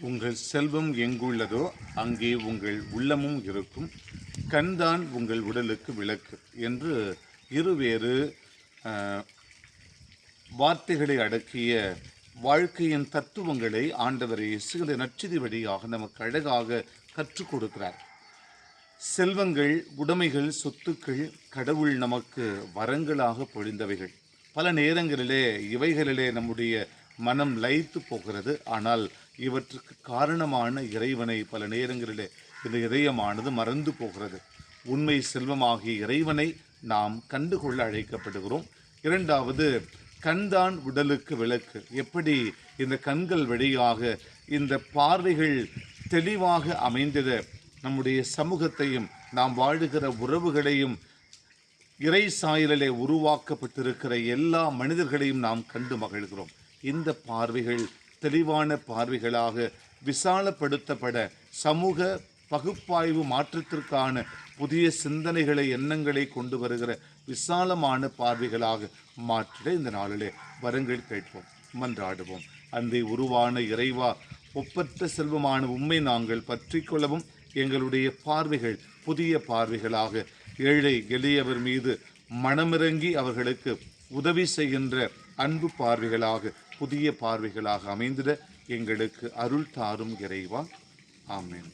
உங்கள் செல்வம் எங்குள்ளதோ அங்கே உங்கள் உள்ளமும் இருக்கும். கண்தான் உங்கள் உடலுக்கு விளக்கு என்று இருவேறு வார்த்தைகளை அடக்கிய வாழ்க்கையின் தத்துவங்களை ஆண்டவர் இயேசு இந்த வழியாக நமக்கு அழகாக கற்றுக் கொடுக்கிறார். செல்வங்கள் உடைமைகள் சொத்துக்கள் கடவுள் நமக்கு வரங்களாக பொழிந்தவைகள். பல நேரங்களிலே இவைகளிலே நம்முடைய மனம் லயித்து போகிறது. ஆனால் இவற்றுக்கு காரணமான இறைவனை பல நேரங்களிலே இந்த இதயமானது மறந்து போகிறது. உண்மை செல்வமாகிய இறைவனை நாம் கண்டுகொள்ள அழைக்கப்படுகிறோம். இரண்டாவது கண்தான் உடலுக்கு விளக்கு. எப்படி இந்த கண்கள் வழியாக இந்த பார்வைகள் தெளிவாக அமைந்தத? நம்முடைய சமூகத்தையும் நாம் வாழுகிற உறவுகளையும் இறை சாயலிலே உருவாக்கப்பட்டிருக்கிற எல்லா மனிதர்களையும் நாம் கண்டு மகிழ்கிறோம். இந்த பார்வைகள் தெளிவான பார்வைகளாக விசாலப்படுத்தப்பட சமூக பகுப்பாய்வு மாற்றத்திற்கான புதிய சிந்தனைகளை எண்ணங்களை கொண்டு வருகிற விசாலமான பார்வைகளாக மாற்றிட இந்த நாளிலே வரங்கள் கேட்போம் மன்றாடுவோம். அன்றை உருவான இறைவா ஒப்பற்ற செல்வமான உண்மை நாங்கள் பற்றி கொள்ளவும் எங்களுடைய பார்வைகள் புதிய பார்வைகளாக ஏழை எளியவர் மீது மனமிறங்கி அவர்களுக்கு உதவி செய்கின்ற அன்பு பார்வைகளாக புதிய பார்வைகளாக அமைந்திட எங்களுக்கு அருள் தாரும் இறைவா. ஆமேன்.